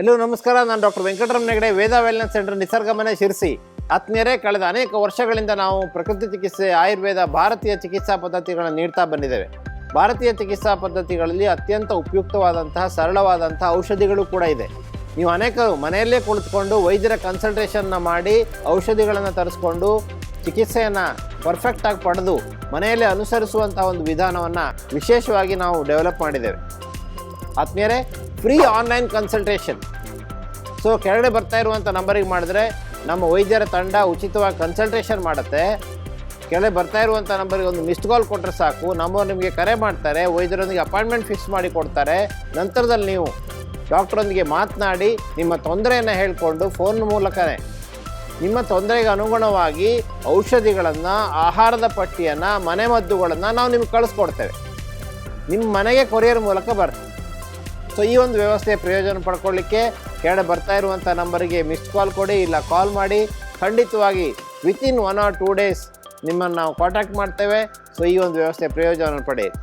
ಎಲ್ಲೂ ನಮಸ್ಕಾರ, ನಾನು doctor Venkataramana Negade Veda wellness centre Nisargamane Sirsi. ಆತ್ಮೀಯರೇ, ಕಳೆದ ಅನೇಕ ವರ್ಷಗಳಿಂದ ನಾವು ಪ್ರಕೃತಿ ಚಿಕಿತ್ಸೆ, ಆಯುರ್ವೇದ, ಭಾರತೀಯ ಚಿಕಿತ್ಸಾ ಪದ್ಧತಿಗಳನ್ನು ನೀಡ್ತಾ ಬಂದಿದ್ದೇವೆ. ಭಾರತೀಯ ಚಿಕಿತ್ಸಾ ಪದ್ಧತಿಗಳಲ್ಲಿ ಅತ್ಯಂತ ಉಪಯುಕ್ತವಾದಂತಹ, ಸರಳವಾದಂತಹ ಔಷಧಿಗಳು ಕೂಡ ಇದೆ. ನೀವು ಅನೇಕರು ಮನೆಯಲ್ಲೇ ಕುಳಿತುಕೊಂಡು ವೈದ್ಯರ ಕನ್ಸಲ್ಟೇಷನ್ನ ಮಾಡಿ ಔಷಧಿಗಳನ್ನು ತರಿಸ್ಕೊಂಡು ಚಿಕಿತ್ಸೆಯನ್ನು ಪರ್ಫೆಕ್ಟಾಗಿ ಪಡೆದು ಮನೆಯಲ್ಲೇ ಅನುಸರಿಸುವಂಥ ಒಂದು ವಿಧಾನವನ್ನು ವಿಶೇಷವಾಗಿ ನಾವು ಡೆವಲಪ್ ಮಾಡಿದ್ದೇವೆ. ಆತ್ಮೀಯರೇ ಫ್ರೀ ಆನ್ಲೈನ್ ಕನ್ಸಲ್ಟೇಷನ್. ಸೊ ಕೆಳಗಡೆ ಬರ್ತಾ ಇರುವಂಥ ನಂಬರಿಗೆ ಮಾಡಿದ್ರೆ ನಮ್ಮ ವೈದ್ಯರ ತಂಡ ಉಚಿತವಾಗಿ ಕನ್ಸಲ್ಟೇಷನ್ ಮಾಡುತ್ತೆ. ಕೆಳಗೆ ಬರ್ತಾ ಇರುವಂಥ ನಂಬರಿಗೆ ಒಂದು ಮಿಸ್ಡ್ ಕಾಲ್ ಕೊಟ್ಟರೆ ಸಾಕು. ನಮ್ಮವ್ರು ನಿಮಗೆ ಕರೆ ಮಾಡ್ತಾರೆ, ವೈದ್ಯರೊಂದಿಗೆ ಅಪಾಯಿಂಟ್ಮೆಂಟ್ ಫಿಕ್ಸ್ ಮಾಡಿ ಕೊಡ್ತಾರೆ. ನಂತರದಲ್ಲಿ ನೀವು ಡಾಕ್ಟ್ರೊಂದಿಗೆ ಮಾತನಾಡಿ ನಿಮ್ಮ ತೊಂದರೆಯನ್ನು ಹೇಳಿಕೊಂಡು ಫೋನ್ ಮೂಲಕನೇ ನಿಮ್ಮ ತೊಂದರೆಗೆ ಅನುಗುಣವಾಗಿ ಔಷಧಿಗಳನ್ನು, ಆಹಾರದ ಪಟ್ಟಿಯನ್ನು, ಮನೆಮದ್ದುಗಳನ್ನು ನಾವು ನಿಮ್ಗೆ ಕಳಿಸ್ಕೊಡ್ತೇವೆ. ನಿಮ್ಮ ಮನೆಗೆ ಕೊರಿಯರ್ ಮೂಲಕ ಬರ್ತದೆ ಸೊ ಈ ಒಂದು ವ್ಯವಸ್ಥೆ ಪ್ರಯೋಜನ ಪಡ್ಕೊಳ್ಳಿಕ್ಕೆ ಕೆಳಗಡೆ ಬರ್ತಾ ಇರುವಂಥ ನಂಬರಿಗೆ ಮಿಸ್ಡ್ ಕಾಲ್ ಕೊಡಿ, ಇಲ್ಲ ಕಾಲ್ ಮಾಡಿ. ಖಂಡಿತವಾಗಿ within one or two days ನಿಮ್ಮನ್ನು ನಾವು ಕಾಂಟ್ಯಾಕ್ಟ್ ಮಾಡ್ತೇವೆ. ಸೊ ಈ ಒಂದು ವ್ಯವಸ್ಥೆ ಪ್ರಯೋಜನ ಪಡೆಯಿರಿ